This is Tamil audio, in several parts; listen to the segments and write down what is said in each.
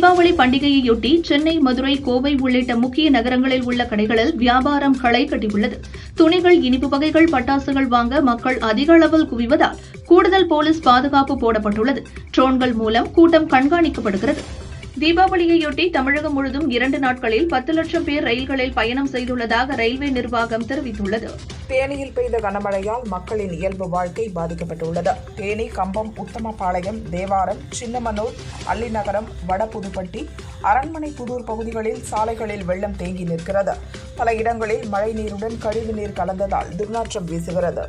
தீபாவளி பண்டிகையையொட்டி சென்னை மதுரை கோவை உள்ளிட்ட முக்கிய நகரங்களில் உள்ள கடைகளில் வியாபாரம் களை கட்டியுள்ளது. துணிகள் இனிப்பு வகைகள் பட்டாசுகள் வாங்க மக்கள் அதிக அளவில் குவிவதால் கூடுதல் போலீஸ் பாதுகாப்பு போடப்பட்டுள்ளது. ட்ரோன்கள் மூலம் கூட்டம் கண்காணிக்கப்படுகிறது. தீபாவளியையொட்டி தமிழகம் முழுதும் இரண்டு நாட்களில் பத்து லட்சம் பேர் ரயில்களில் பயணம் செய்துள்ளதாக ரயில்வே நிர்வாகம் தெரிவித்துள்ளது. தேனியில் பெய்த கனமழையால் மக்களின் இயல்பு வாழ்க்கை பாதிக்கப்பட்டுள்ளது. தேனி கம்பம் உத்தமபாளையம் தேவாரம் சின்னமனூர் அல்லிநகரம் வடபுதுப்பட்டி அரண்மனை புதூர் பகுதிகளில் சாலைகளில் வெள்ளம் தேங்கி நிற்கிறது. பல இடங்களில் மழைநீருடன் கழிவுநீர் கலந்ததால் துர்நாற்றம் வீசுகிறது.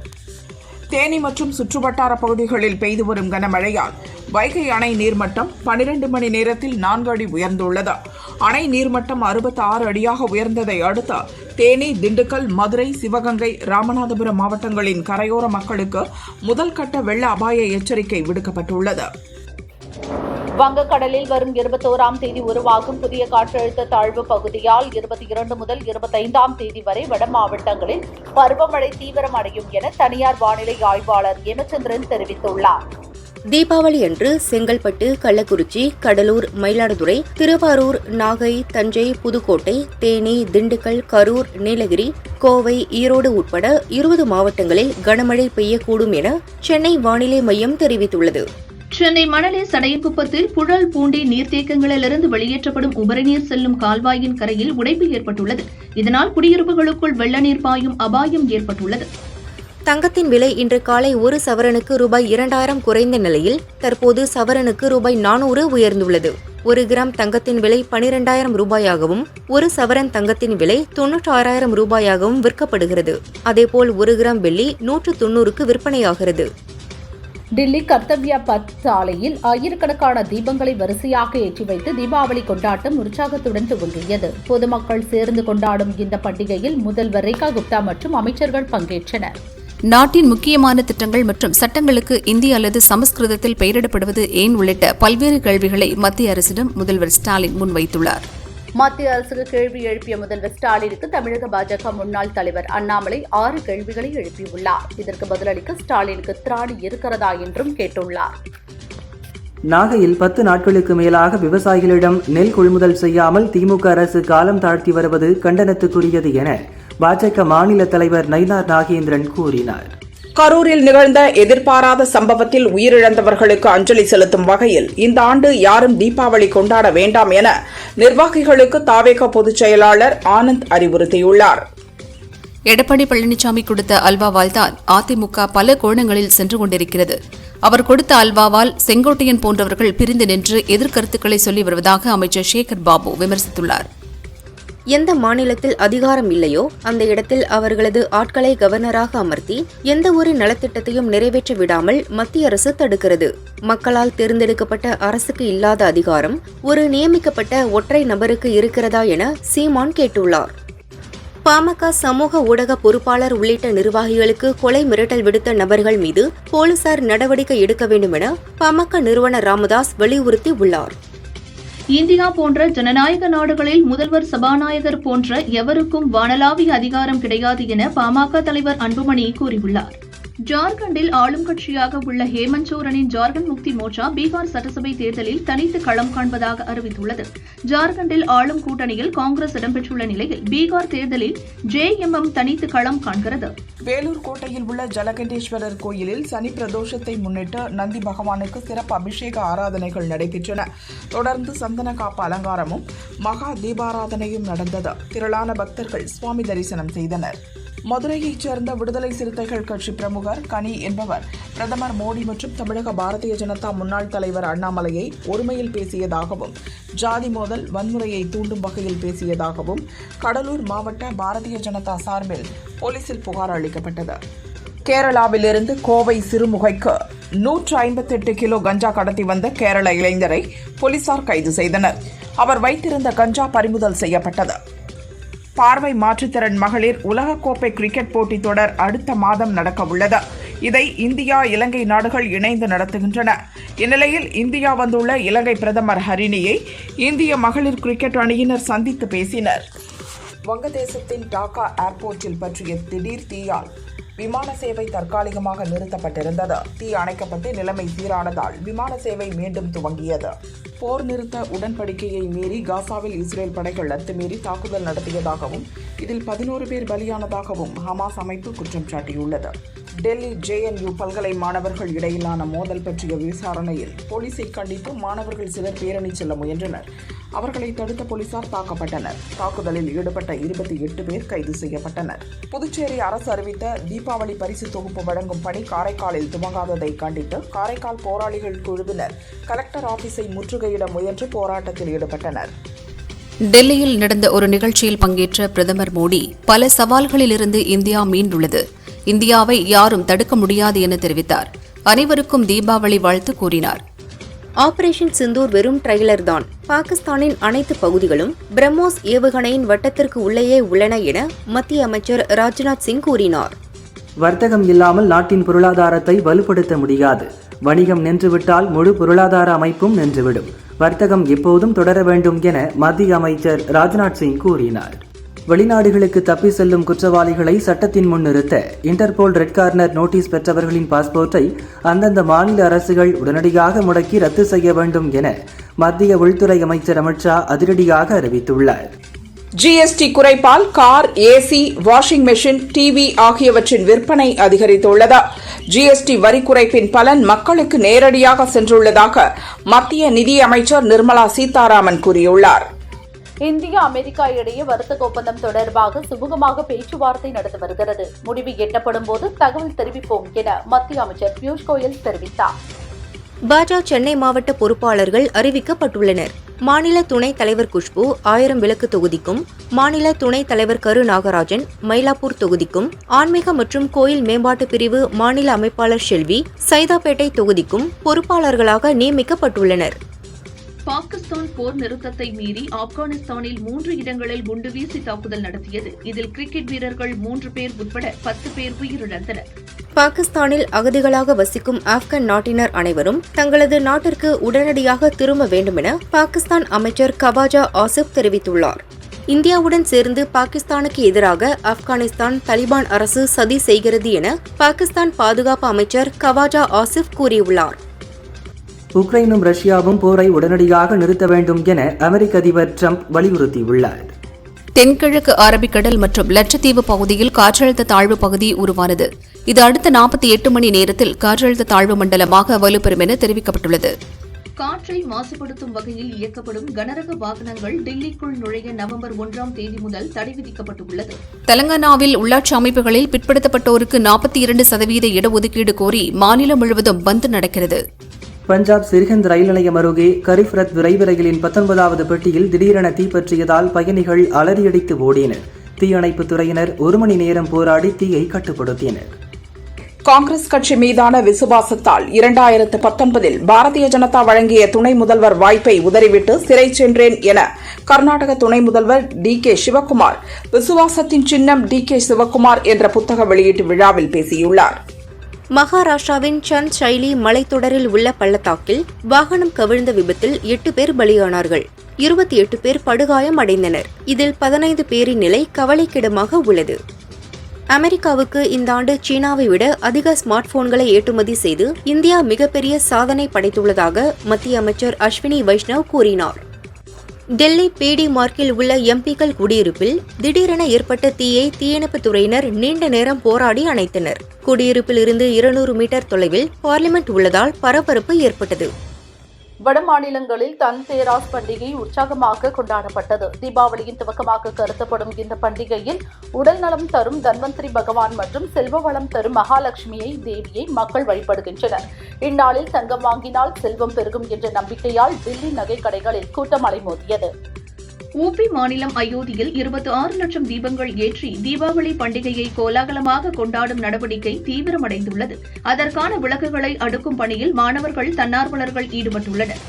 தேனி மற்றும் சுற்றுவட்டார பகுதிகளில் பெய்து வரும் கனமழையால் வைகை அணை நீர்மட்டம் பனிரெண்டு மணி நேரத்தில் நான்கு அடி உயர்ந்துள்ளது. அணை நீர்மட்டம் அறுபத்தி ஆறு அடியாக உயர்ந்ததை அடுத்து தேனி திண்டுக்கல் மதுரை சிவகங்கை ராமநாதபுரம் மாவட்டங்களின் கரையோர மக்களுக்கு முதல் கட்ட வெள்ள அபாய எச்சரிக்கை விடுக்கப்பட்டுள்ளது. வங்கக்கடலில் வரும் இருபத்தோராம் தேதி உருவாகும் புதிய காற்றழுத்த தாழ்வு பகுதியால் இருபத்தி இரண்டு முதல் இருபத்தைந்தாம் தேதி வரை வட மாவட்டங்களில் பருவமழை தீவிரமடையும் என தனியார் வானிலை ஆய்வாளர் ஹேமச்சந்திரன் தெரிவித்துள்ளார். தீபாவளி அன்று செங்கல்பட்டு கள்ளக்குறிச்சி கடலூர் மயிலாடுதுறை திருவாரூர் நாகை தஞ்சை புதுக்கோட்டை தேனி திண்டுக்கல் கரூர் நீலகிரி கோவை ஈரோடு உட்பட இருபது மாவட்டங்களில் கனமழை பெய்யக்கூடும் என சென்னை வானிலை மையம் தெரிவித்துள்ளது. சென்னை மணலி சடையக்குப்பத்தில் புழல் பூண்டி நீர்த்தேக்கங்களிலிருந்து வெளியேற்றப்படும் உபரிநீர் செல்லும் கால்வாயின் கரையில் உடைப்பு ஏற்பட்டுள்ளது. இதனால் குடியிருப்புகளுக்குள் வெள்ள நீர் பாயும் அபாயம் ஏற்பட்டுள்ளது. தங்கத்தின் விலை இன்று காலை ஒரு சவரனுக்கு ரூபாய் இரண்டாயிரம் குறைந்த நிலையில் தற்போது சவரனுக்கு ரூபாய் நானூறு உயர்ந்துள்ளது. ஒரு கிராம் தங்கத்தின் விலை பனிரெண்டாயிரம் ரூபாயாகவும் ஒரு சவரன் தங்கத்தின் விலை தொன்னூற்றாறாயிரம் ரூபாயாகவும் விற்கப்படுகிறது. அதேபோல் ஒரு கிராம் வெள்ளி நூற்று தொன்னூறுக்கு விற்பனையாகிறது. டில்லி கர்த்தவ்யா பத் சாலையில் ஆயிரக்கணக்கான தீபங்களை வரிசையாக ஏற்றி வைத்து தீபாவளி கொண்டாட்டம் உற்சாகத்துடன் துவங்கியது. பொதுமக்கள் சேர்ந்து கொண்டாடும் இந்த பண்டிகையில் முதல்வர் ரேகா குப்தா மற்றும் அமைச்சர்கள் பங்கேற்றனர். நாட்டின் முக்கியமான திட்டங்கள் மற்றும் சட்டங்களுக்கு இந்தி அல்லது சமஸ்கிருதத்தில் பெயரிடப்படுவது ஏன் உள்ளிட்ட பல்வேறு கேள்விகளை மத்திய அரசிடம் முதல்வர் ஸ்டாலின் முன்வைத்துள்ளார். மத்திய அரசுக்கு கேள்வி எழுப்பிய முதல்வர் ஸ்டாலினுக்கு தமிழக பாஜக முன்னாள் தலைவர் அண்ணாமலை ஆறு கேள்விகளை எழுப்பியுள்ளார். இதற்கு பதிலளிக்க ஸ்டாலினுக்கு திராணி இருக்கிறதா என்றும் கேட்டுள்ளார். நாகையில் பத்து நாட்களுக்கு மேலாக விவசாயிகளிடம் நெல் கொள்முதல் செய்யாமல் திமுக அரசு காலம் தாழ்த்தி வருவது கண்டனத்துக்குரியது என பாஜக மாநில தலைவர் நயினார் நாகேந்திரன் கூறினார். கரூரில் நிகழ்ந்த எதிர்பாராத சம்பவத்தில் உயிரிழந்தவர்களுக்கு அஞ்சலி செலுத்தும் வகையில் இந்த ஆண்டு யாரும் தீபாவளி கொண்டாட வேண்டாம் என நிர்வாகிகளுக்கு தாவேக பொதுச் செயலாளர் ஆனந்த் அறிவுறுத்தியுள்ளார். எடப்பாடி பழனிசாமி கொடுத்த அல்வாவால் தான் அதிமுக பல கோணங்களில் சென்று கொண்டிருக்கிறது. அவர் கொடுத்த அல்வாவால் செங்கோட்டையன் போன்றவர்கள் பிரிந்து நின்று எதிர்கருத்துக்களை சொல்லி வருவதாக அமைச்சர் சேகர் பாபு விமர்சித்துள்ளார். எந்த மாநிலத்தில் அதிகாரம் இல்லையோ அந்த இடத்தில் அவர்களது ஆட்களை கவர்னராக அமர்த்தி எந்த ஒரு நலத்திட்டத்தையும் நிறைவேற்ற விடாமல் மத்திய அரசு தடுக்கிறது. மக்களால் தேர்ந்தெடுக்கப்பட்ட அரசுக்கு இல்லாத அதிகாரம் ஒரு நியமிக்கப்பட்ட ஒற்றை நபருக்கு இருக்கிறதா என சீமான் கேட்டுள்ளார். பாமக சமூக ஊடக பொறுப்பாளர் உள்ளிட்ட நிர்வாகிகளுக்கு கொலை மிரட்டல் விடுத்த நபர்கள் மீது போலீசார் நடவடிக்கை எடுக்க வேண்டும் என பாமக நிறுவனர் ராமதாஸ் வலியுறுத்தி உள்ளார் இந்தியா போன்ற ஜனநாயக நாடுகளில் முதல்வர் சபாநாயகர் போன்ற எவருக்கும் வானலாவிய அதிகாரம் கிடையாது என பாமக தலைவர் அன்புமணி கூறியுள்ளார். ஜார்க்கண்டில் ஆளும் கட்சியாக உள்ள ஹேமந்த் சோரனின் ஜார்க்கண்ட் முக்தி மோர்ச்சா பீகார் சட்டசபை தேர்தலில் தனித்து களம் காண்பதாக அறிவித்துள்ளது. ஜார்க்கண்டில் ஆளும் கூட்டணியில் காங்கிரஸ் இடம்பெற்றுள்ள நிலையில் பீகார் தேர்தலில் ஜேஎம்எம் தனித்து களம் காண்கிறது. வேலூர் கோட்டையில் உள்ள ஜலகண்டேஸ்வரர் கோயிலில் சனி பிரதோஷத்தை முன்னிட்டு நந்தி பகவானுக்கு சிறப்பு அபிஷேக ஆராதனைகள் நடைபெற்றன. தொடர்ந்து சந்தன காப்பு அலங்காரமும் மகா தீபாராதனையும் நடந்தது. திரளான பக்தர்கள் சுவாமி தரிசனம் செய்தனர். மதுரையைச் சேர்ந்த விடுதலை சிறுத்தைகள் கட்சி பிரமுகர் கனி என்பவர் பிரதமர் மோடி மற்றும் தமிழக பாரதிய ஜனதா முன்னாள் தலைவர் அண்ணாமலையை ஒருமையில் பேசியதாகவும் ஜாதி மோதல் வன்முறையை தூண்டும் வகையில் பேசியதாகவும் கடலூர் மாவட்ட பாரதிய ஜனதா சார்பில் போலீசில் புகார் அளிக்கப்பட்டது. கேரளாவிலிருந்து கோவை சிறுமுகைக்கு நூற்று ஐம்பத்தெட்டு கிலோ கஞ்சா கடத்தி வந்த கேரள இளைஞரை போலீசார் கைது செய்தனர். அவர் வைத்திருந்த கஞ்சா பறிமுதல் செய்யப்பட்டது. பார்வை மாற்றுத்திறன் மகளிர் உலகக்கோப்பை கிரிக்கெட் போட்டித் தொடர் அடுத்த மாதம் நடக்க உள்ளது இதை இந்தியா இலங்கை நாடுகள் இணைந்து நடத்துகின்றன. இந்நிலையில் இந்தியா வந்துள்ள இலங்கை பிரதமர் ஹரிணியை இந்திய மகளிர் கிரிக்கெட் அணியினர் சந்தித்து பேசினர். வங்கதேசத்தின் டாக்கா ஏர்போர்ட்டில் பற்றிய திடீர் தீயால் விமான சேவை தற்காலிகமாக நிறுத்தப்பட்டிருந்தது. தீ அணைக்கப்பட்டு நிலைமை சீரானதால் விமான சேவை மீண்டும் துவங்கியது. போர் நிறுத்த உடன்படிக்கையை மீறி காசாவில் இஸ்ரேல் படைகள் அத்துமீறி தாக்குதல் நடத்தியதாகவும் இதில் பதினோரு பேர் பலியானதாகவும் ஹமாஸ் அமைப்பு குற்றம் சாட்டியுள்ளது. டெல்லி ஜேஎன்யூ பல்கலை மாணவர்கள் இடையிலான மோதல் பற்றிய விசாரணையில் போலீஸை கண்டித்து மாணவர்கள் சிலர் பேரணி செல்ல முயன்றனர். அவர்களை தடுத்த போலீசார் தாக்கப்பட்டனர். தாக்குதலில் ஈடுபட்ட இருபத்தி எட்டு பேர் கைது செய்யப்பட்டனர். புதுச்சேரி அரசு அறிவித்த தீபாவளி பரிசு தொகுப்பு வழங்கும் பணி காரைக்காலில் துவங்காததை கண்டித்து காரைக்கால் போராளிகள் குழுவினர் கலெக்டர் ஆபீஸை முற்றுகையிட முயன்று போராட்டத்தில் ஈடுபட்டனர். டெல்லியில் நடந்த ஒரு நிகழ்ச்சியில் பங்கேற்ற பிரதமர் மோடி பல சவால்களிலிருந்து இந்தியா மீண்டுள்ளது. இந்தியாவை யாரும் தடுக்க முடியாது என தெரிவித்தார். அனைவருக்கும் தீபாவளி வாழ்த்து கூறினார். ஆபரேஷன் சிந்தூர் வெறும் ட்ரெய்லர் தான். பாகிஸ்தானின் அனைத்து பகுதிகளும் பிரம்மோஸ் ஏவுகணையின் வட்டத்திற்கு உள்ளேயே உள்ளன என மத்திய அமைச்சர் ராஜ்நாத் சிங் கூறினார். வர்த்தகம் இல்லாமல் நாட்டின் பொருளாதாரத்தை வலுப்படுத்த முடியாது. வணிகம் நின்றுவிட்டால் முழு பொருளாதார அமைப்பும் நின்றுவிடும். வர்த்தகம் எப்போதும் தொடர வேண்டும் என மத்திய அமைச்சர் ராஜ்நாத் சிங் கூறினார். வெளிநாடுகளுக்கு தப்பி செல்லும் குற்றவாளிகளை சட்டத்தின் முன் நிறுத்த இன்டர்போல் ரெட் கார்னர் நோட்டீஸ் பெற்றவர்களின் பாஸ்போர்ட்டை அந்தந்த மாநில அரசுகள் உடனடியாக முடக்கி ரத்து செய்ய வேண்டும் என மத்திய உள்துறை அமைச்சர் அமித்ஷா அதிரடியாக அறிவித்துள்ளார். GST குறைப்பால் car AC washing machine TV ஆகியவற்றின் விற்பனை அதிகரித்துள்ளதா. ஜிஎஸ்டி வரி குறைப்பின் பலன் மக்களுக்கு நேரடியாக சென்றுள்ளதாக மத்திய நிதி அமைச்சர் நிர்மலா சீதாராமன் கூறியுள்ளார். இந்தியா அமெரிக்கா இடையே வர்த்தக ஒப்பந்தம் தொடர்பாக சுமூகமாக பேச்சுவார்த்தை நடத்தி வருகிறது. முடிவு எட்டப்படும் போது தகவல் தெரிவிப்போம் என மத்திய அமைச்சர் பியூஷ் கோயல் தெரிவித்தார். பாஜக சென்னை மாவட்ட பொறுப்பாளர்கள் அறிவிக்கப்பட்டுள்ளனர். மாநில துணைத் தலைவர் குஷ்பு ஆயிரம் விளக்கு தொகுதிக்கும் மாநில துணைத் தலைவர் கரு நாகராஜன் மயிலாப்பூர் தொகுதிக்கும் ஆன்மீக மற்றும் கோயில் மேம்பாட்டு பிரிவு மாநில அமைப்பாளர் ஷெல்வி சைதாப்பேட்டை தொகுதிக்கும் பொறுப்பாளர்களாக நியமிக்கப்பட்டுள்ளனர். பாகிஸ்தான் போர் நிறுத்தத்தை மீறி ஆப்கானிஸ்தானில் மூன்று இடங்களில் குண்டுவீசி தாக்குதல் நடத்தியது. இதில் கிரிக்கெட் வீரர்கள் மூன்று பேர் உட்பட பத்து பேர் உயிரிழந்தனர். பாகிஸ்தானில் அகதிகளாக வசிக்கும் ஆப்கன் நாட்டினர் அனைவரும் தங்களது நாட்டிற்கு உடனடியாக திரும்ப வேண்டுமென பாகிஸ்தான் அமைச்சர் கவாஜா ஆசிப் தெரிவித்துள்ளார். இந்தியாவுடன் சேர்ந்து பாகிஸ்தானுக்கு எதிராக ஆப்கானிஸ்தான் தலிபான் அரசு சதி செய்கிறது என பாகிஸ்தான் பாதுகாப்பு அமைச்சர் கவாஜா ஆசிப் கூறியுள்ளார். உக்ரைனும் ரஷ்யாவும் போரை உடனடியாக நிறுத்த வேண்டும் என அமெரிக்க அதிபர் ட்ரம்ப் வலியுறுத்தியுள்ளார். தென்கிழக்கு அரபிக்கடல் மற்றும் லட்சத்தீவு பகுதியில் காற்றழுத்த தாழ்வு பகுதி உருவானது. இது அடுத்த நாற்பத்தி எட்டு மணி நேரத்தில் காற்றழுத்த தாழ்வு மண்டலமாக வலுப்பெறும் என தெரிவிக்கப்பட்டுள்ளது. காற்றை மாசுபடுத்தும் வகையில் இயக்கப்படும் கனரக வாகனங்கள் டெல்லிக்குள் நுழைய நவம்பர் ஒன்றாம் தேதி முதல் தடை விதிக்கப்பட்டுள்ளது. தெலங்கானாவில் உள்ளாட்சி அமைப்புகளில் பிற்படுத்தப்பட்டோருக்கு நாற்பத்தி இரண்டு சதவீத இடஒதுக்கீடு கோரி மாநிலம் முழுவதும் பந்த் நடக்கிறது. பஞ்சாப் சிர்ஹிந்த் ரயில் நிலையம் அருகே கரிப் ரத் விரைவு ரயிலின் பத்தொன்பதாவது பெட்டியில் திடீரென தீப்பற்றியதால் பயணிகள் அலறியடித்து ஓடினர். தீயணைப்புத் துறையினர் ஒரு மணி நேரம் போராடி தீயை கட்டுப்படுத்தினர். காங்கிரஸ் கட்சி மீதான விசுவாசத்தால் இரண்டாயிரத்து பத்தொன்பதில் பாரதிய ஜனதா வழங்கிய துணை முதல்வர் வாய்ப்பை உதறிவிட்டு சிறை சென்றேன் என கர்நாடக துணை முதல்வர் டி கே சிவக்குமார் விசுவாசத்தின் சின்னம் டி கே சிவக்குமார் என்ற புத்தக வெளியீட்டு விழாவில் பேசியுள்ளார். மகாராஷ்டிராவின் சந்த் சைலி மலைத்தொடரில் உள்ள பள்ளத்தாக்கில் வாகனம் கவிழ்ந்த விபத்தில் எட்டு பேர் பலியானார்கள். இருபத்தி எட்டு பேர் படுகாயம் அடைந்தனர். இதில் பதினைந்து பேரின் நிலை கவலைக்கிடமாக உள்ளது. அமெரிக்காவுக்கு இந்த ஆண்டு சீனாவை விட அதிக ஸ்மார்ட் போன்களை ஏற்றுமதி செய்து இந்தியா மிகப்பெரிய சாதனை படைத்துள்ளதாக மத்திய அமைச்சர் அஸ்வினி வைஷ்ணவ் கூறினார். டெல்லி பிடி மார்க்கில் உள்ள எம்பிக்கள் குடியிருப்பில் திடீரென ஏற்பட்ட தீயை தீயணைப்புத் துறையினர் நீண்ட நேரம் போராடி அணைத்தனர். குடியிருப்பில் இருந்து இருநூறு மீட்டர் தொலைவில் பார்லிமெண்ட் உள்ளதால் பரபரப்பு ஏற்பட்டது. வடமாநிலங்களில் தன் தன்தேராஸ் பண்டிகை உற்சாகமாக கொண்டாடப்பட்டது. தீபாவளியின் துவக்கமாக கருதப்படும் இந்த பண்டிகையில் உடல் நலம் தரும் தன்வந்திரி பகவான் மற்றும் செல்வ வளம் தரும் மகாலட்சுமியை தேவியை மக்கள் வழிபடுகின்றனர். இந்நாளில் தங்கம் வாங்கினால் செல்வம் பெருகும் என்ற நம்பிக்கையால் தில்லி நகை கடைகளில் கூட்டம் அலைமோதியது ஊபி மாநிலம் அயோத்தியில் இருபத்தி ஆறு லட்சம் தீபங்கள் ஏற்றி தீபாவளி பண்டிகையை கோலாகலமாக கொண்டாடும் நடவடிக்கை தீவிரமடைந்துள்ளது. அதற்கான விளக்குகளை அடுக்கும் பணியில் மாணவர்கள் தன்னார்வலர்கள் ஈடுபட்டுள்ளனர்.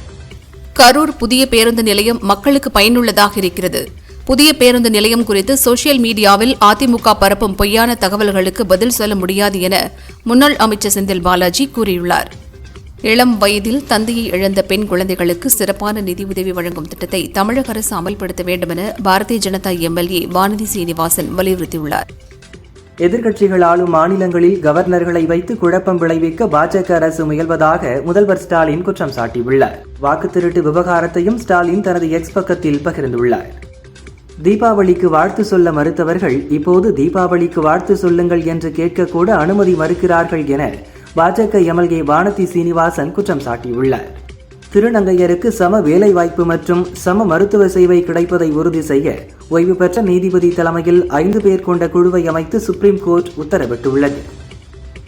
கரூர் புதிய பேருந்து நிலையம் மக்களுக்கு பயனுள்ளதாக இருக்கிறது. புதிய பேருந்து நிலையம் குறித்து சோசியல் மீடியாவில் அதிமுக பரப்பும் பொய்யான தகவல்களுக்கு பதில் சொல்ல முடியாது என முன்னாள் அமைச்சர் செந்தில் பாலாஜி கூறியுள்ளார். இளம் வயதில் தந்தையை இழந்த பெண் குழந்தைகளுக்கு சிறப்பான நிதியுதவி வழங்கும் திட்டத்தை தமிழக அரசு அமல்படுத்த வேண்டுமென பாரதிய ஜனதா எம்எல்ஏ வானதி சீனிவாசன் வலியுறுத்தியுள்ளார். எதிர்க்கட்சிகள் ஆளும் மாநிலங்களில் கவர்னர்களை வைத்து குழப்பம் விளைவிக்க பாஜக அரசு முயல்வதாக முதல்வர் ஸ்டாலின் குற்றம் சாட்டியுள்ளார். வாக்கு திருட்டு விவகாரத்தையும் ஸ்டாலின் தனது எக்ஸ் பக்கத்தில் பகிர்ந்துள்ளார். தீபாவளிக்கு வாழ்த்து சொல்ல மறுத்தவர்கள் இப்போது தீபாவளிக்கு வாழ்த்து சொல்லுங்கள் என்று கேட்கக்கூட அனுமதி மறுக்கிறார்கள் என பாஜக எம்எல்ஏ வானதி சீனிவாசன் குற்றம் சாட்டியுள்ளார். திருநங்கையருக்கு சம வேலைவாய்ப்பு மற்றும் சம மருத்துவ சேவை கிடைப்பதை உறுதி செய்ய ஓய்வு பெற்ற நீதிபதி தலைமையில் ஐந்து பேர் கொண்ட குழுவை அமைத்து சுப்ரீம் கோர்ட் உத்தரவிட்டுள்ளது.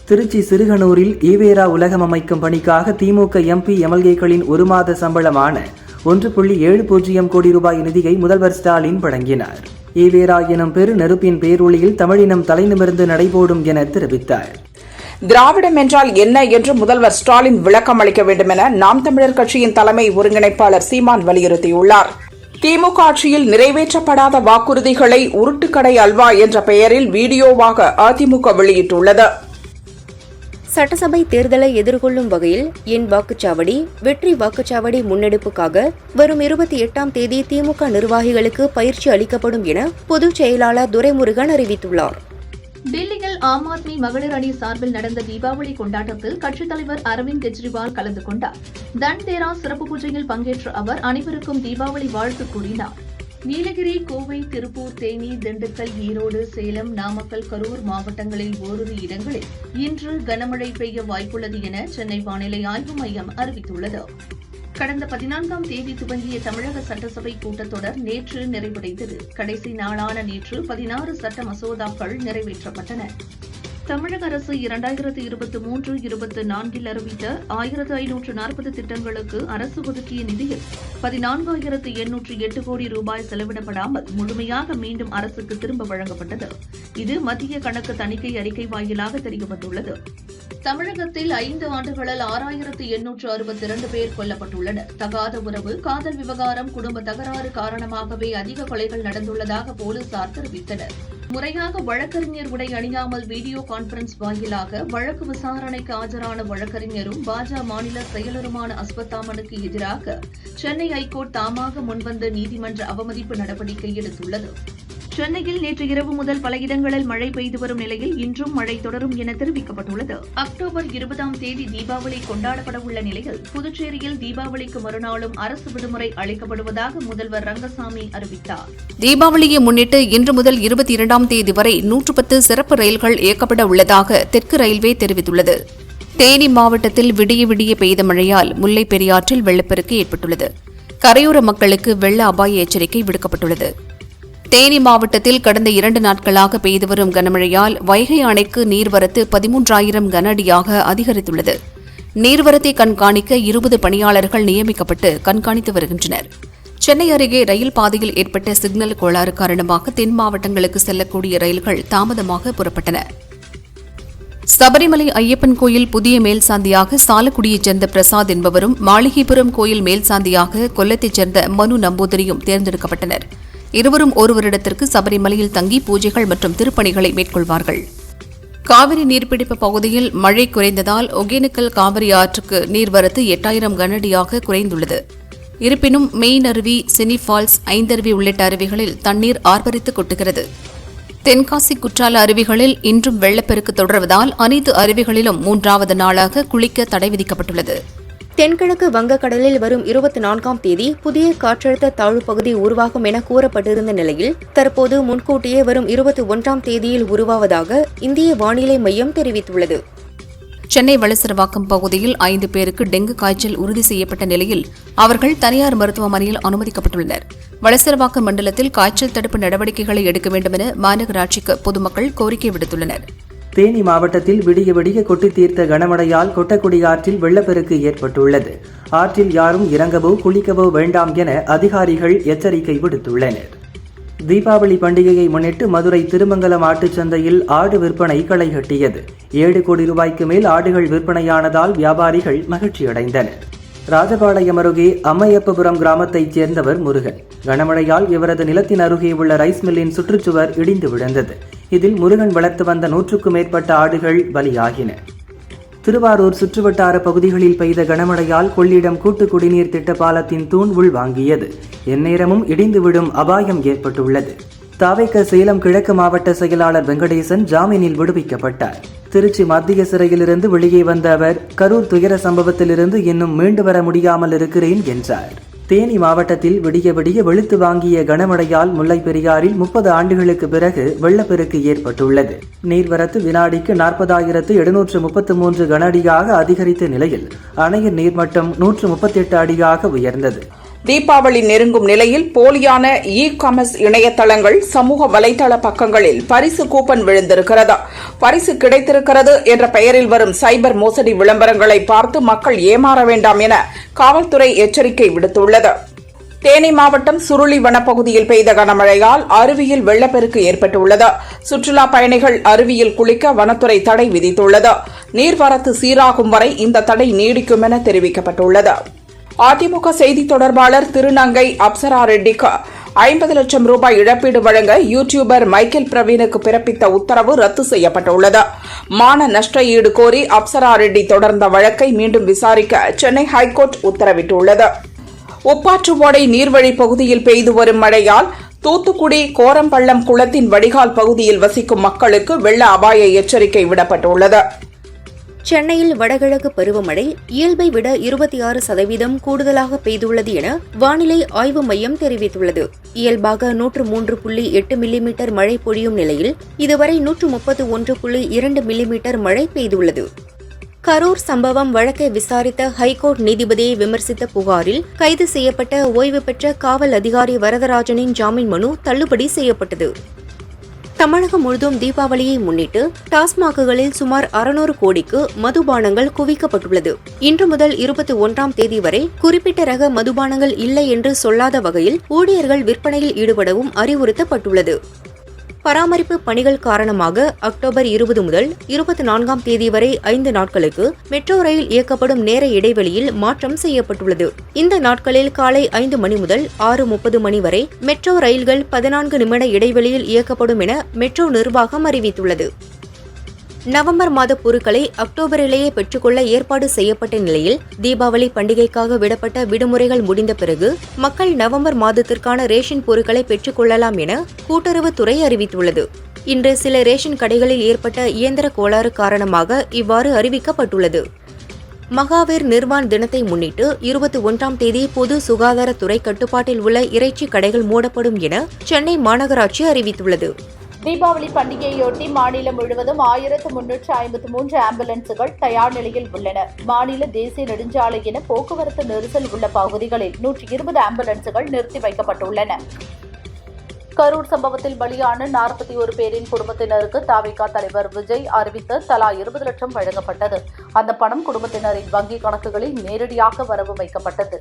திருச்சி சிறுகனூரில் ஈவேரா உலகம் அமைக்கும் பணிக்காக திமுக எம்பி எம்எல்ஏக்களின் ஒரு மாத சம்பளமான ஒன்று புள்ளி ஏழு பூஜ்ஜியம் கோடி ரூபாய் நிதியை முதல்வர் ஸ்டாலின் வழங்கினார். ஈவேரா எனும் பெரு நெருப்பின் பேரொளியில் தமிழினம் தலைநிமிர்ந்து நடைபோடும் என தெரிவித்தார். திராவிடம் என்றால் என்ன என்று முதல்வர் ஸ்டாலின் விளக்கம் அளிக்க வேண்டும் என நாம் தமிழர் கட்சியின் தலைமை ஒருங்கிணைப்பாளர் சீமான் வலியுறுத்தியுள்ளார். திமுக ஆட்சியில் நிறைவேற்றப்படாத வாக்குறுதிகளை உருட்டுக்கடை அல்வா என்ற பெயரில் வீடியோவாக அதிமுக வெளியிட்டுள்ளது. சட்டசபை தேர்தலை எதிர்கொள்ளும் வகையில் என் வாக்குச்சாவடி வெற்றி வாக்குச்சாவடி முன்னெடுப்புக்காக வரும் இருபத்தி எட்டாம் தேதி திமுக நிர்வாகிகளுக்கு பயிற்சி அளிக்கப்படும் என பொதுச் செயலாளர் துரைமுருகன் அறிவித்துள்ளார். டெல்லியில் ஆம் ஆத்மி மகளிர் அணி சார்பில் நடந்த தீபாவளி கொண்டாட்டத்தில் கட்சித் தலைவர் அரவிந்த் கெஜ்ரிவால் கலந்து கொண்டார். தன்தேரா சிறப்பு பூஜையில் பங்கேற்ற அவர் அனைவருக்கும் தீபாவளி வாழ்த்து கூறினார். நீலகிரி கோவை திருப்பூர் தேனி திண்டுக்கல் ஈரோடு சேலம் நாமக்கல் கரூர் மாவட்டங்களில் ஓரிரு இடங்களில் இன்று கனமழை பெய்ய வாய்ப்புள்ளது என சென்னை வானிலை ஆய்வு மையம் அறிவித்துள்ளது. கடந்த பதினான்காம் தேதி துவங்கிய தமிழக சட்டசபை கூட்டத்தொடர் நேற்று நிறைவடைந்தது. கடைசி நாளான நேற்று பதினாறு சட்ட மசோதாக்கள் நிறைவேற்றப்பட்டன. தமிழக அரசு இரண்டாயிரத்து இருபத்தி மூன்று இருபத்தி நான்கில் அறிவித்த ஆயிரத்து ஐநூற்று நாற்பது திட்டங்களுக்கு அரசு ஒதுக்கிய நிதியில் பதினான்காயிரத்து எண்ணூற்று எட்டு கோடி ரூபாய் செலவிடப்படாமல் முழுமையாக மீண்டும் அரசுக்கு திரும்ப வழங்கப்பட்டது. இது மத்திய கணக்கு தணிக்கை அறிக்கை வாயிலாக தெரியவந்துள்ளது தமிழகத்தில் ஐந்து ஆண்டுகளில் ஆறாயிரத்து எண்ணூற்று அறுபத்தி இரண்டு பேர் கொல்லப்பட்டுள்ளனர். தகாத உறவு காதல் விவகாரம் குடும்ப தகராறு காரணமாகவே அதிக கொலைகள் நடந்துள்ளதாக போலீசார் தெரிவித்தனர். முறையாக வழக்கறிஞர் உடை அணியாமல் வீடியோ கான்பரன்ஸ் வாயிலாக வழக்கு விசாரணைக்கு ஆஜரான வழக்கறிஞரும் பாஜக மாநில செயலருமான அஸ்வத்தாமனுக்கு எதிராக சென்னை ஐகோர்ட் தாமாக முன்வந்து நீதிமன்ற அவமதிப்பு நடவடிக்கை எடுத்துள்ளது. சென்னையில் நேற்று இரவு முதல் பல இடங்களில் மழை பெய்து வரும் நிலையில் இன்றும் மழை தொடரும் என தெரிவிக்கப்பட்டுள்ளது. அக்டோபர் இருபதாம் தேதி தீபாவளி கொண்டாடப்பட உள்ள நிலையில் புதுச்சேரியில் தீபாவளிக்கு மறுநாளும் அரசு விடுமுறை அளிக்கப்படுவதாக முதல்வர் ரங்கசாமி அறிவித்தார். தீபாவளியை முன்னிட்டு இன்று முதல் இருபத்தி இரண்டாம் தேதி வரை நூற்று பத்து சிறப்பு ரயில்கள் இயக்கப்பட உள்ளதாக தெற்கு ரயில்வே தெரிவித்துள்ளது. தேனி மாவட்டத்தில் விடிய விடிய பெய்த மழையால் முல்லைப் பெரியாற்றில் வெள்ளப்பெருக்கு ஏற்பட்டுள்ளது. கரையோர மக்களுக்கு வெள்ள அபாய எச்சரிக்கை விடுக்கப்பட்டுள்ளது. தேனி மாவட்டத்தில் கடந்த இரண்டு நாட்களாக பெய்து வரும் கனமழையால் வைகை அணைக்கு நீர்வரத்து பதிமூன்றாயிரம் கன அடியாக அதிகரித்துள்ளது. நீர்வரத்தை கண்காணிக்க இருபது பணியாளர்கள் நியமிக்கப்பட்டு கண்காணித்து வருகின்றனர். சென்னை அருகே ரயில் பாதையில் ஏற்பட்ட சிக்னல் கோளாறு காரணமாக தென் மாவட்டங்களுக்கு செல்லக்கூடிய ரயில்கள் தாமதமாக புறப்பட்டன. சபரிமலை ஐயப்பன் கோயில் புதிய மேல்சாந்தியாக சாலக்குடியைச் சேர்ந்த பிரசாத் என்பவரும் மாளிகைபுரம் கோயில் மேல்சாந்தியாக கொல்லத்தைச் சேர்ந்த மனு நம்பூதிரியும் தேர்ந்தெடுக்கப்பட்டனர். இருவரும் ஒருவரிடத்திற்கு சபரிமலையில் தங்கி பூஜைகள் மற்றும் திருப்பணிகளை மேற்கொள்வார்கள். காவிரி நீர்பிடிப்பு பகுதியில் மழை குறைந்ததால் ஒகேனக்கல் காவிரி ஆற்றுக்கு நீர்வரத்து எட்டாயிரம் கனஅடியாக குறைந்துள்ளது. இருப்பினும் மெயின் அருவி சினி ஃபால்ஸ் ஐந்தருவி உள்ளிட்ட அருவிகளில் தண்ணீர் ஆர்ப்பரித்து கொட்டுகிறது. தென்காசி குற்றால அருவிகளில் இன்றும் வெள்ளப்பெருக்கு தொடர்வதால் அனைத்து அருவிகளிலும் மூன்றாவது நாளாக குளிக்க தடை விதிக்கப்பட்டுள்ளது. தென்கிழக்கு வங்கக்கடலில் வரும் இருபத்தி நான்காம் தேதி புதிய காற்றழுத்த தாழ்வுப் பகுதி உருவாகும் என கூறப்பட்டிருந்த நிலையில் தற்போது முன்கூட்டியே வரும் இருபத்தி ஒன்றாம் தேதியில் உருவாவதாக இந்திய வானிலை மையம் தெரிவித்துள்ளது. சென்னை வளசரவாக்கம் பகுதியில் ஐந்து பேருக்கு டெங்கு காய்ச்சல் உறுதி செய்யப்பட்ட நிலையில் அவர்கள் தனியார் மருத்துவமனையில் அனுமதிக்கப்பட்டுள்ளனர். வளசரவாக்கம் மண்டலத்தில் காய்ச்சல் தடுப்பு நடவடிக்கைகளை எடுக்க வேண்டுமென மாநகராட்சிக்கு பொதுமக்கள் கோரிக்கை விடுத்துள்ளனர். தேனி மாவட்டத்தில் விடிய விடிய கொட்டி தீர்த்த கனமழையால் கொட்டக்குடி ஆற்றில் வெள்ளப்பெருக்கு ஏற்பட்டுள்ளது. ஆற்றில் யாரும் இறங்கவோ குளிக்கவோ வேண்டாம் என அதிகாரிகள் எச்சரிக்கை விடுத்துள்ளனர். தீபாவளி பண்டிகையை முன்னிட்டு மதுரை திருமங்கலம் ஆட்டுச் சந்தையில் ஆடு விற்பனை களை கட்டியது. ஏழு கோடி ரூபாய்க்கு மேல் ஆடுகள் விற்பனையானதால் வியாபாரிகள் மகிழ்ச்சியடைந்தனர். ராஜபாளையம் அருகே அம்மையப்பபுரம் கிராமத்தைச் சேர்ந்தவர் முருகன். கனமழையால் இவரது நிலத்தின் அருகே உள்ள ரைஸ் மில்லின் சுற்றுச்சுவர் இடிந்து விழுந்தது. இதில் முருகன் வளர்த்து வந்த நூற்றுக்கும் மேற்பட்ட ஆடுகள் பலியாகின. திருவாரூர் சுற்றுவட்டார பகுதிகளில் பெய்த கனமழையால் கொள்ளிடம் கூட்டு குடிநீர் திட்ட பாலத்தின் தூண் உள்வாங்கியது. எந்நேரமும் இடிந்துவிடும் அபாயம் ஏற்பட்டுள்ளது. தாவைக்க சேலம் கிழக்கு மாவட்ட செயலாளர் வெங்கடேசன் ஜாமீனில் விடுவிக்கப்பட்டார். திருச்சி மத்திய சிறையிலிருந்து வெளியே வந்த அவர் கரூர் துயர சம்பவத்திலிருந்து இன்னும் மீண்டு வர முடியாமல் இருக்கிறேன் என்றார். தேனி மாவட்டத்தில் விடிய விடிய வெளுத்து வாங்கிய கனமழையால் முல்லை பெரியாறில் முப்பது ஆண்டுகளுக்கு பிறகு வெள்ளப்பெருக்கு ஏற்பட்டுள்ளது. நீர்வரத்து வினாடிக்கு நாற்பதாயிரத்து எழுநூற்று முப்பத்து மூன்று கன அடியாக அதிகரித்த நிலையில் அணையின் நீர்மட்டம் நூற்று முப்பத்தி எட்டு அடியாக உயர்ந்தது. தீபாவளி நெருங்கும் நிலையில் போலியான இ காமர்ஸ் இணையதளங்கள் சமூக வலைதள பக்கங்களில் பரிசு கூப்பன் விழுந்திருக்கிறது. பரிசு கிடைத்திருக்கிறது என்ற பெயரில் வரும் சைபர் மோசடி விளம்பரங்களை பார்த்து மக்கள் ஏமாற வேண்டாம் என காவல்துறை எச்சரிக்கை விடுத்துள்ளது. தேனி மாவட்டம் சுருளி வனப்பகுதியில் பெய்த கனமழையால் அருவியில் வெள்ளப்பெருக்கு ஏற்பட்டுள்ளது. சுற்றுலா பயணிகள் அருவியில் குளிக்க வனத்துறை தடை விதித்துள்ளது. நீர்வரத்து சீராகும் வரை இந்த தடை நீடிக்கும் என தெரிவிக்கப்பட்டுள்ளது. அதிமுக செய்தி தொடர்பாளர் திருநங்கை அப்சரா ரெட்டிக்கு ஐம்பது லட்சம் ரூபாய் இழப்பீடு வழங்க யூடியூபர் மைக்கேல் பிரவீனுக்கு பிறப்பித்த உத்தரவு ரத்து செய்யப்பட்டுள்ளது. மான நஷ்ட ஈடு கோரி அப்சரா ரெட்டி தொடர்ந்த வழக்கை மீண்டும் விசாரிக்க சென்னை ஹைகோர்ட் உத்தரவிட்டுள்ளது. உப்பாற்றுவோடை நீர்வழி பகுதியில் பெய்து வரும் மழையால் தூத்துக்குடி கோரம்பள்ளம் குளத்தின் வடிகால் பகுதியில் வசிக்கும் மக்களுக்கு வெள்ள அபாய எச்சரிக்கை விடப்பட்டுள்ளது. சென்னையில் வடகிழக்கு பருவமழை இயல்பை விட இருபத்தி ஆறு சதவீதம் கூடுதலாக பெய்துள்ளது என வானிலை ஆய்வு மையம் தெரிவித்துள்ளது. இயல்பாக நூற்று மூன்று புள்ளி எட்டு மில்லிமீட்டர் மழை பொழியும் நிலையில் இதுவரை நூற்று முப்பத்து ஒன்று புள்ளி இரண்டு மில்லிமீட்டர் மழை பெய்துள்ளது. கரூர் சம்பவம் வழக்கை விசாரித்த ஹைகோர்ட் நீதிபதியை விமர்சித்த புகாரில் கைது செய்யப்பட்ட ஓய்வு பெற்ற காவல் அதிகாரி வரதராஜனின் ஜாமீன் மனு தள்ளுபடி செய்யப்பட்டது. தமிழகம் முழுதும் தீபாவளியை முன்னிட்டு டாஸ்மாகுகளில் சுமார் அறுநூறு கோடிக்கு மதுபானங்கள் குவிக்கப்பட்டுள்ளது. இன்று முதல் இருபத்தி ஒன்றாம் தேதி வரை குறிப்பிட்ட ரக மதுபானங்கள் இல்லை என்று சொல்லாத வகையில் ஊழியர்கள் விற்பனையில் ஈடுபடவும் அறிவுறுத்தப்பட்டுள்ளது. பராமரிப்பு பணிகள் காரணமாக அக்டோபர் இருபது முதல் இருபத்தி நான்காம் தேதி வரை ஐந்து நாட்களுக்கு மெட்ரோ ரயில் இயக்கப்படும் நேர இடைவெளியில் மாற்றம் செய்யப்பட்டுள்ளது. இந்த நாட்களில் காலை ஐந்து மணி முதல் ஆறு முப்பது மணி வரை மெட்ரோ ரயில்கள் பதினான்கு நிமிட இடைவெளியில் இயக்கப்படும் என மெட்ரோ நிர்வாகம் அறிவித்துள்ளது. நவம்பர் மாத பொருட்களை அக்டோபரிலேயே பெற்றுக்கொள்ள ஏற்பாடு செய்யப்பட்ட நிலையில் தீபாவளி பண்டிகைக்காக விடப்பட்ட விடுமுறைகள் முடிந்த பிறகு மக்கள் நவம்பர் மாதத்திற்கான ரேஷன் பொருட்களை பெற்றுக்கொள்ளலாம் என கூட்டுறவுத்துறை அறிவித்துள்ளது. இன்று சில ரேஷன் கடைகளில் ஏற்பட்ட இயந்திர கோளாறு காரணமாக இவ்வாறு அறிவிக்கப்பட்டுள்ளது. மகாவீர் நிர்வாண் தினத்தை முன்னிட்டு இருபத்தி ஒன்றாம் தேதி பொது சுகாதாரத்துறை கட்டுப்பாட்டில் உள்ள இறைச்சி கடைகள் மூடப்படும் என சென்னை மாநகராட்சி அறிவித்துள்ளது. தீபாவளி பண்டிகையொட்டி மாநிலம் முழுவதும் ஆயிரத்து முன்னூற்று ஐம்பத்து மூன்று ஆம்புலன்ஸுகள் தயார் நிலையில் உள்ளன. மாநில தேசிய நெடுஞ்சாலை என போக்குவரத்து நெரிசல் உள்ள பகுதிகளில் நூற்றி இருபது ஆம்புலன்ஸுகள் நிறுத்தி வைக்கப்பட்டுள்ளன. கரூர் சம்பவத்தில் பலியான நாற்பத்தி ஒரு பேரின் குடும்பத்தினருக்கு தாவிகா தலைவர் விஜய் அறிவித்த தலா இருபது லட்சம் வழங்கப்பட்டது. அந்த பணம் குடும்பத்தினரின் வங்கிக் கணக்குகளில் நேரடியாக வரவு வைக்கப்பட்டது.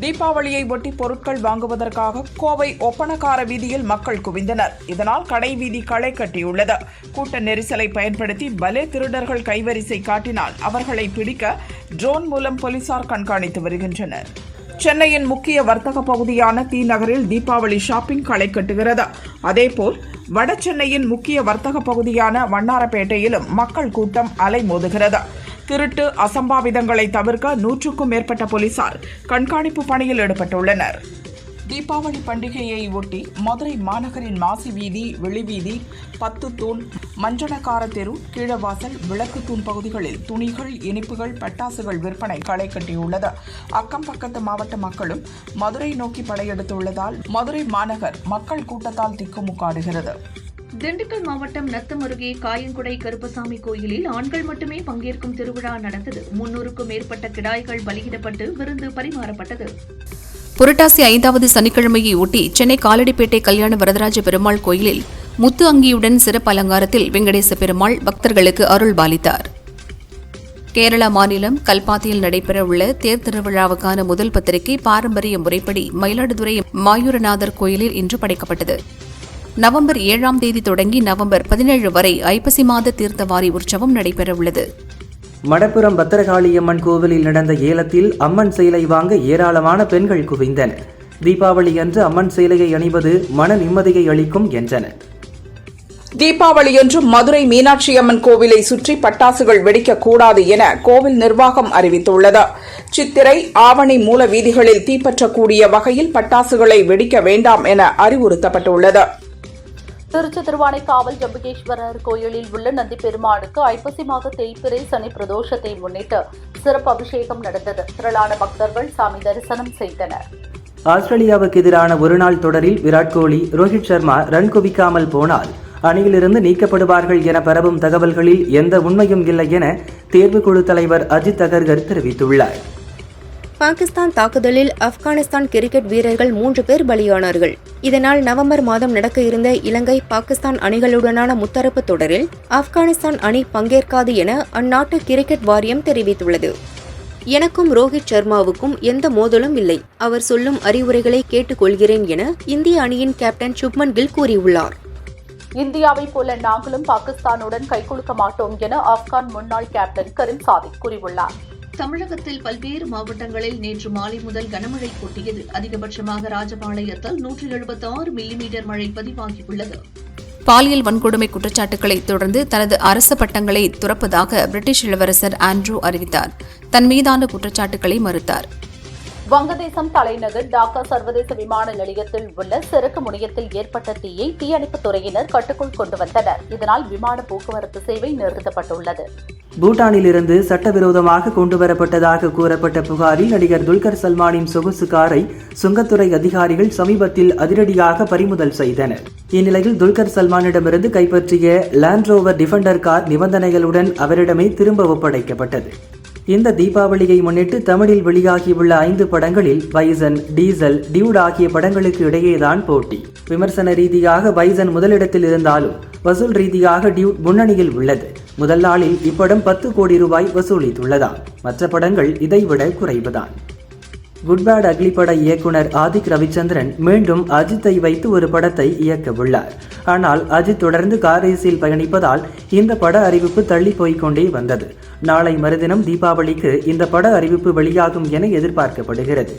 தீபாவளியை ஒட்டி பொருட்கள் வாங்குவதற்காக கோவை ஒப்பனக்கார வீதியில் மக்கள் குவிந்தனர். இதனால் கடை வீதி களை கட்டியுள்ளது. கூட்ட நெரிசலை பயன்படுத்தி பலே திருடர்கள் கைவரிசை காட்டினால் அவர்களை பிடிக்க ட்ரோன் மூலம் போலீசார் கண்காணித்து வருகின்றனர். சென்னையின் முக்கிய வர்த்தக பகுதியான தி நகரில் தீபாவளி ஷாப்பிங் களை கட்டுகிறது. அதேபோல் வட சென்னையின் முக்கிய வர்த்தக பகுதியான வண்ணாரப்பேட்டையிலும் மக்கள் கூட்டம் அலைமோதுகிறது திருட்டு அசம்பாவிதங்களை தவிர்க்க நூற்றுக்கும் மேற்பட்ட போலீசார் கண்காணிப்பு பணியில் ஈடுபட்டுள்ளனர். தீபாவளி பண்டிகையை ஒட்டி மதுரை மாநகரின் மாசி வீதி வெளிவீதி பத்து தூண் மஞ்சளக்கார தெரு கீழவாசல் விளக்கு தூண் பகுதிகளில் துணிகள் இனிப்புகள் பட்டாசுகள் விற்பனை களை கட்டியுள்ளது. அக்கம் பக்கத்து மாவட்ட மக்களும் மதுரை நோக்கி படையெடுத்துள்ளதால் மதுரை மாநகர் மக்கள் கூட்டத்தால் திக்குமுக்காடுகிறது. திண்டுக்கல் மாவட்டம் நத்தம் அருகே காயங்குடை கருப்பசாமி கோயிலில் ஆண்கள் மட்டுமே பங்கேற்கும் திருவிழா நடந்தது. முன்னூறுக்கும் மேற்பட்ட கிடாய்கள் பலியிடப்பட்டு விருந்து பரிமாறப்பட்டது. புரட்டாசி ஐந்தாவது சனிக்கிழமையை ஒட்டி சென்னை காலடிப்பேட்டை கல்யாண வரதராஜ பெருமாள் கோயிலில் முத்து அங்கியுடன் சிறப்பு அலங்காரத்தில் வெங்கடேச பெருமாள் பக்தர்களுக்கு அருள் பாலித்தார். கேரள மாநிலம் கல்பாத்தியில் நடைபெறவுள்ள தேர் திருவிழாவுக்கான முதல் பத்திரிகை பாரம்பரிய முறைப்படி மயிலாடுதுறை மாயூரநாதர் கோயிலில் இன்று படைக்கப்பட்டது. நவம்பர் ஏழாம் தேதி தொடங்கி நவம்பர் பதினேழு வரை ஐப்பசி மாத தீர்த்தவாரி உற்சவம் நடைபெறவுள்ளது. மடப்புரம் பத்திரகாளியம்மன் கோவிலில் நடந்த ஏலத்தில் அம்மன் சேலை வாங்க ஏராளமான பெண்கள் குவிந்தனர். தீபாவளி அன்று அம்மன் சேலையை அணிவது மன நிம்மதியை அளிக்கும் என்றனர் தீபாவளியன்று மதுரை மீனாட்சி அம்மன் கோவிலை சுற்றி பட்டாசுகள் வெடிக்கக்கூடாது என கோவில் நிர்வாகம் அறிவித்துள்ளது. சித்திரை ஆவணி மூல வீதிகளில் தீப்பற்றக்கூடிய வகையில் பட்டாசுகளை வெடிக்க வேண்டாம் என அறிவுறுத்தப்பட்டுள்ளது. திருச்சி திருவானைக்காவல் ஜம்புகேஸ்வரர் கோயிலில் உள்ள நந்தி பெருமானுக்கு ஐப்பசி மாத தேய்பிறை சனி பிரதோஷத்தை முன்னிட்டு சிறப்பு அபிஷேகம் நடந்தது. திரளான பக்தர்கள் சாமி தரிசனம் செய்தனர். ஆஸ்திரேலியாவுக்கு எதிரான ஒருநாள் தொடரில் விராட் கோலி ரோஹித் சர்மா ரன் குவிக்காமல் போனால் அணியிலிருந்து நீக்கப்படுவார்கள் என பரவும் தகவல்களில் எந்த உண்மையும் இல்லை என தேர்வுக்குழு தலைவர் அஜித் அகர்கர் தெரிவித்துள்ளார். பாகிஸ்தான் தாக்குதலில் ஆப்கானிஸ்தான் கிரிக்கெட் வீரர்கள் மூன்று பேர் பலியானார்கள். இதனால் நவம்பர் மாதம் நடக்க இருந்த இலங்கை பாகிஸ்தான் அணிகளுடனான முத்தரப்பு தொடரில் ஆப்கானிஸ்தான் அணி பங்கேற்காது என அந்நாட்டு கிரிக்கெட் வாரியம் தெரிவித்துள்ளது. எனக்கும் ரோஹித் சர்மாவுக்கும் எந்த மோதலும் இல்லை. அவர் சொல்லும் அறிவுரைகளை கேட்டுக்கொள்கிறேன் என இந்திய அணியின் கேப்டன் சுப்மன் கில் கூறியுள்ளார். இந்தியாவைப் போல நாங்களும் பாகிஸ்தானுடன் கைகுலுக்க மாட்டோம் என ஆப்கான் முன்னாள் கேப்டன் கரீம் சாதிக் கூறியுள்ளார். தமிழகத்தில் பல்வேறு மாவட்டங்களில் நேற்று மாலை முதல் கனமழை கொட்டியது. அதிகபட்சமாக ராஜபாளையத்தில் நூற்றி எழுபத்தி ஆறு மில்லிமீட்டர் மழை பதிவாகியுள்ளது. பாலியல் வன்கொடுமை குற்றச்சாட்டுகளை தொடர்ந்து தனது அரச பட்டங்களை துறப்பதாக பிரிட்டிஷ் இளவரசர் ஆண்ட்ரூ அறிவித்தார். தன் மீதான குற்றச்சாட்டுகளை மறுத்தார். வங்கதேசம் தலைநகர் டாக்கா சர்வதேச விமான நிலையத்தில் உள்ள சிறக்கு முனையத்தில் ஏற்பட்ட தீயை தீயணைப்புத் துறையினர் கட்டுக்குள் கொண்டு வந்தனர். இதனால் விமான போக்குவரத்து சேவை நிறுத்தப்பட்டுள்ளது. பூட்டானிலிருந்து சட்டவிரோதமாக கொண்டுவரப்பட்டதாக கூறப்பட்ட புகாரில் நடிகர் துல்கர் சல்மானின் சொகுசு காரை சுங்கத்துறை அதிகாரிகள் சமீபத்தில் அதிரடியாக பறிமுதல் செய்தனர். இந்நிலையில் துல்கர் சல்மானிடமிருந்து கைப்பற்றிய லேண்ட் ரோவர் டிஃபெண்டர் கார் நிபந்தனைகளுடன் அவரிடமே திரும்ப ஒப்படைக்கப்பட்டது. இந்த தீபாவளியை முன்னிட்டு தமிழில் வெளியாகியுள்ள ஐந்து படங்களில் பைசன் டீசல் டியூட் ஆகிய படங்களுக்கு இடையேதான் போட்டி. விமர்சன ரீதியாக பைசன் முதலிடத்தில் இருந்தாலும் வசூல் ரீதியாக டியூட் முன்னணியில் உள்ளது. முதல் நாளில் இப்படம் பத்து கோடி ரூபாய் வசூலித்துள்ளதாம். மற்ற படங்கள் இதைவிட குறைவுதான். குட் பேட் அக்லி பட இயக்குனர் ஆதிக் ரவிச்சந்திரன் மீண்டும் அஜித்தை வைத்து ஒரு படத்தை இயக்க உள்ளார் ஆனால் அஜித் தொடர்ந்து கார் ரேஸில் பயணிப்பதால் இந்த பட அறிவிப்பு தள்ளி போய்கொண்டே வந்தது. நாளை மறுதினம் தீபாவளிக்கு இந்த பட அறிவிப்பு வெளியாகும் என எதிர்பார்க்கப்படுகிறது.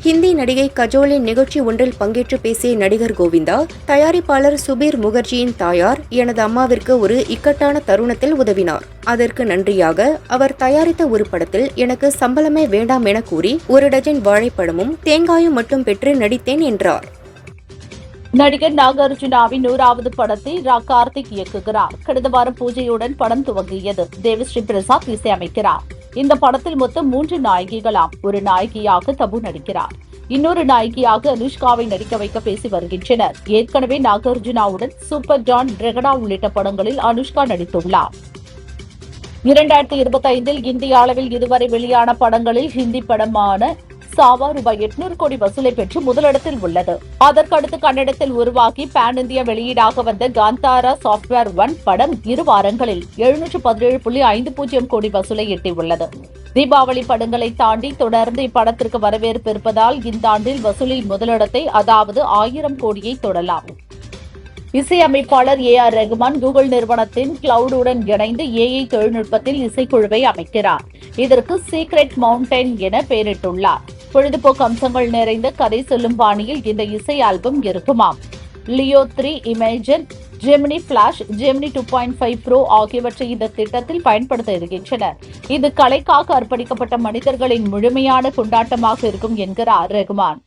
ஹிந்தி நடிகை கஜோலின் நிகழ்ச்சி ஒன்றில் பங்கேற்று பேசிய நடிகர் கோவிந்தா தயாரிப்பாளர் சுபீர் முகர்ஜியின் தாயார் எனது அம்மாவிற்கு ஒரு இக்கட்டான தருணத்தில் உதவினார். அதற்கு நன்றியாக அவர் தயாரித்த ஒரு படத்தில் எனக்கு சம்பளமே வேண்டாம் என கூறி ஒரு டஜன் வாழைப்பழமும் தேங்காயும் மட்டும் பெற்று நடித்தேன் என்றார். நடிகர் நாகார்ஜுனாவின் நூறாவது படத்தை ரா கார்த்திக் இயக்குகிறார். கடந்த வாரம் பூஜையுடன் படம் துவங்கியது. தேவஸ்ரீ பிரசாத் இசையமைக்கிறார். இந்த படத்தில் மொத்தம் மூன்று நாயகிகளாம் ஒரு நாயகியாக தபு நடிக்கிறார். இன்னொரு நாயகியாக அனுஷ்காவை நடிக்க வைக்க பேசி வருகின்றனர். ஏற்கனவே நாகார்ஜுனாவுடன் சூப்பர் டான் ரெகடா உள்ளிட்ட படங்களில் அனுஷ்கா நடித்துள்ளார். இரண்டாயிரத்தி இருபத்தி ஐந்தில் இந்திய அளவில் இதுவரை வெளியான படங்களில் ஹிந்தி படமான சாவா ரூபாய் எட்நூறு கோடி வசூலை பெற்று முதலிடத்தில் உள்ளது. அதற்கடுத்து கன்னடத்தில் உருவாகி பேன் இந்தியா வெளியீடாக வந்த காந்தாரா சாப்ட்வேர் ஒன் படம் இரு வாரங்களில் எழுநூற்று பதினேழு புள்ளி ஐந்து பூஜ்ஜியம் கோடி வசூலை எட்டியுள்ளது. தீபாவளி படங்களை தாண்டி தொடர்ந்து இப்படத்திற்கு வரவேற்பு இருப்பதால் இந்த ஆண்டில் வசூலில் முதலிடத்தை அதாவது ஆயிரம் கோடியை தொடலாம். இசையமைப்பாளர் ஏ ஆர் ரகுமான் கூகுள் நிறுவனத்தின் கிளவுடுடன் இணைந்து ஏஐ தொழில்நுட்பத்தில் இசைக்குழுவை அமைக்கிறார். இதற்கு சீக்ரெட் மவுண்டைன் என பெயரிட்டுள்ளார். பொழுதுபோக்கு அம்சங்கள் நிறைந்த கதை சொல்லும் பாணியில் இந்த இசை ஆல்பம் இருக்குமாம். Veo three Imagen Gemini flash Gemini two point five pro ஆகியவற்றை இந்த திட்டத்தில் பயன்படுத்த இருக்கின்றனர். இது கலைக்காக அர்ப்பணிக்கப்பட்ட மனிதர்களின் முழுமையான கொண்டாட்டமாக இருக்கும் என்கிறார் ரகுமான்.